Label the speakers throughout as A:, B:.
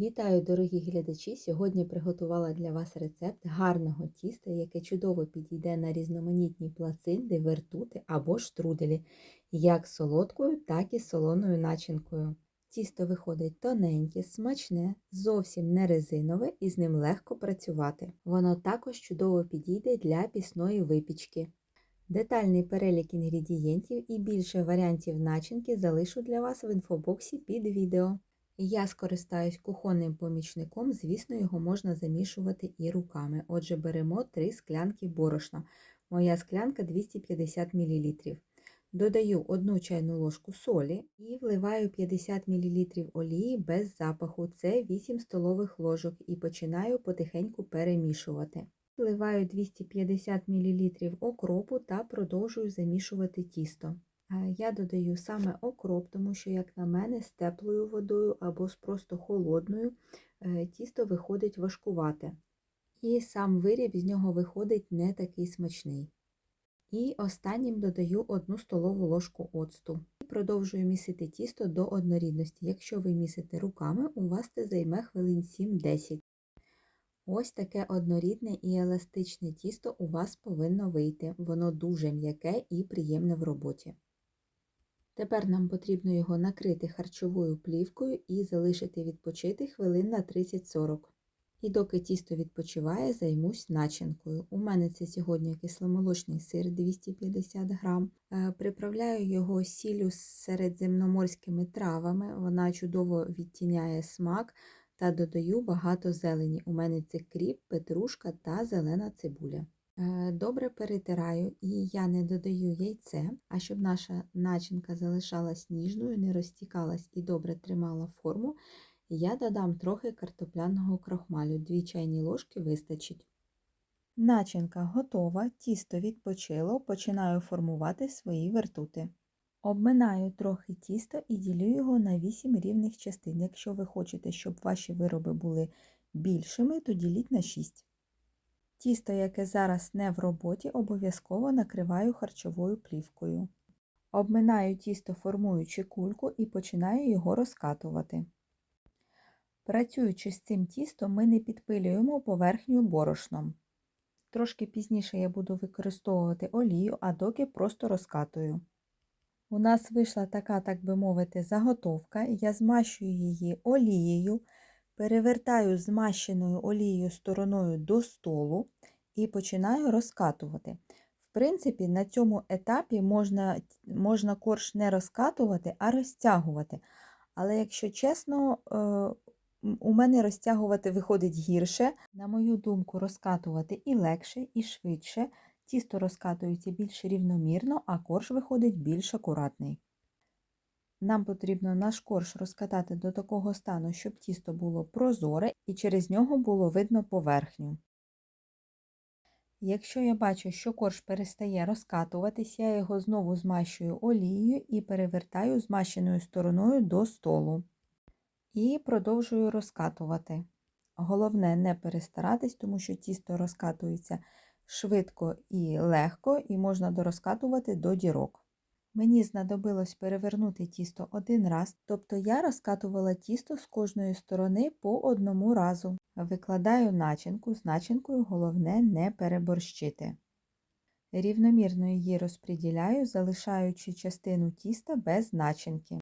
A: Вітаю, дорогі глядачі! Сьогодні приготувала для вас рецепт гарного тіста, яке чудово підійде на різноманітні плацинди, вертути або штруделі, як солодкою, так і солоною начинкою. Тісто виходить тоненьке, смачне, зовсім не резинове і з ним легко працювати. Воно також чудово підійде для пісної випічки. Детальний перелік інгредієнтів і більше варіантів начинки залишу для вас в інфобоксі під відео. Я скористаюсь кухонним помічником, звісно, його можна замішувати і руками. Отже, беремо 3 склянки борошна. Моя склянка 250 мл. Додаю 1 чайну ложку солі і вливаю 50 мл олії без запаху, це 8 столових ложок, і починаю потихеньку перемішувати. Вливаю 250 мл окропу та продовжую замішувати тісто. Я додаю саме окроп, тому що, як на мене, з теплою водою або з просто холодною е, тісто виходить важкувате. І сам виріб з нього виходить не такий смачний. І останнім додаю 1 столову ложку оцту. І продовжую місити тісто до однорідності. Якщо ви місите руками, у вас це займе хвилин 7-10. Ось таке однорідне і еластичне тісто у вас повинно вийти. Воно дуже м'яке і приємне в роботі. Тепер нам потрібно його накрити харчовою плівкою і залишити відпочити хвилин на 30-40. І доки тісто відпочиває, займусь начинкою. У мене це сьогодні кисломолочний сир 250 грам. Е, приправляю його сіллю з середземноморськими травами, вона чудово відтіняє смак та додаю багато зелені. У мене це кріп, петрушка та зелена цибуля. Е, добре перетираю і я не додаю яйце, а щоб наша начинка залишалась ніжною, не розтікалась і добре тримала форму, я додам трохи картопляного крохмалю, 2 чайні ложки вистачить. Начинка готова, тісто відпочило, починаю формувати свої вертути. Обминаю трохи тісто і ділю його на 8 рівних частин. Якщо ви хочете, щоб ваші вироби були більшими, то діліть на 6. Тісто, яке зараз не в роботі, обов'язково накриваю харчовою плівкою. Обминаю тісто, формуючи кульку, і починаю його розкатувати. Працюючи з цим тістом, ми не підпилюємо поверхню борошном. Трошки пізніше я буду використовувати олію, а доки просто розкатую. У нас вийшла така, так би мовити, заготовка, я змащую її олією, перевертаю змащеною олією стороною до столу і починаю розкатувати. В принципі, на цьому етапі можна можна корж не розкатувати, а розтягувати. Але, якщо чесно, е, у мене розтягувати виходить гірше. На мою думку, розкатувати і легше, і швидше. Тісто розкатується більш рівномірно, а корж виходить більш акуратний. Нам потрібно наш корж розкатати до такого стану, щоб тісто було прозоре і через нього було видно поверхню. Якщо я бачу, що корж перестає розкатуватись, я його знову змащую олією і перевертаю змащеною стороною до столу. І продовжую розкатувати. Головне не перестаратись, тому що тісто розкатується швидко і легко, і можна дорозкатувати до дірок. Мені знадобилось перевернути тісто один раз, тобто я розкатувала тісто з кожної сторони по одному разу. Викладаю начинку, з начинкою головне не переборщити. Рівномірно її розподіляю, залишаючи частину тіста без начинки.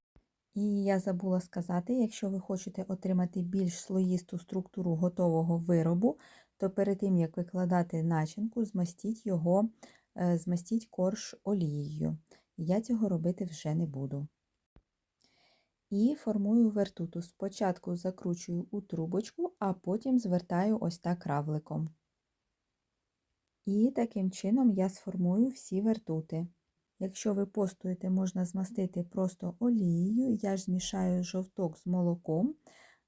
A: І я забула сказати, якщо ви хочете отримати більш слоїсту структуру готового виробу, то перед тим, як викладати начинку, змастіть його, е, змастіть корж олією. Я цього робити вже не буду. І формую вертуту. Спочатку закручую у трубочку, а потім звертаю ось так равликом. І таким чином я сформую всі вертути. Якщо ви постуєте, можна змастити просто олією, я ж змішаю жовток з молоком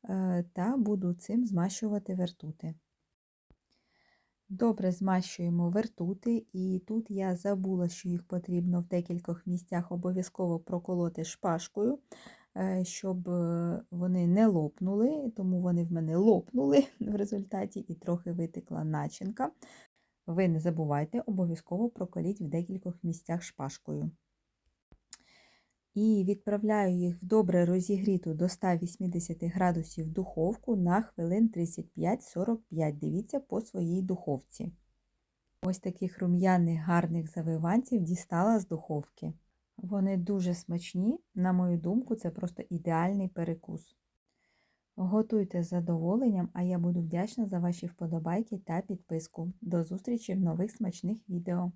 A: е, та буду цим змащувати вертути. Добре змащуємо вертути, і тут я забула, що їх потрібно в декількох місцях обов'язково проколоти шпажкою, е, щоб е, вони не лопнули, тому вони в мене лопнули в результаті і трохи витекла начинка. Ви не забувайте, обов'язково проколіть в декількох місцях шпажкою. І відправляю їх в добре розігріту до 180 градусів духовку на хвилин 35-45. Дивіться по своїй духовці. Ось таких рум'яних гарних завиванців дістала з духовки. Вони дуже смачні, на мою думку, це просто ідеальний перекус. Готуйте з задоволенням, а я буду вдячна за ваші вподобайки та підписку. До зустрічі в нових смачних відео.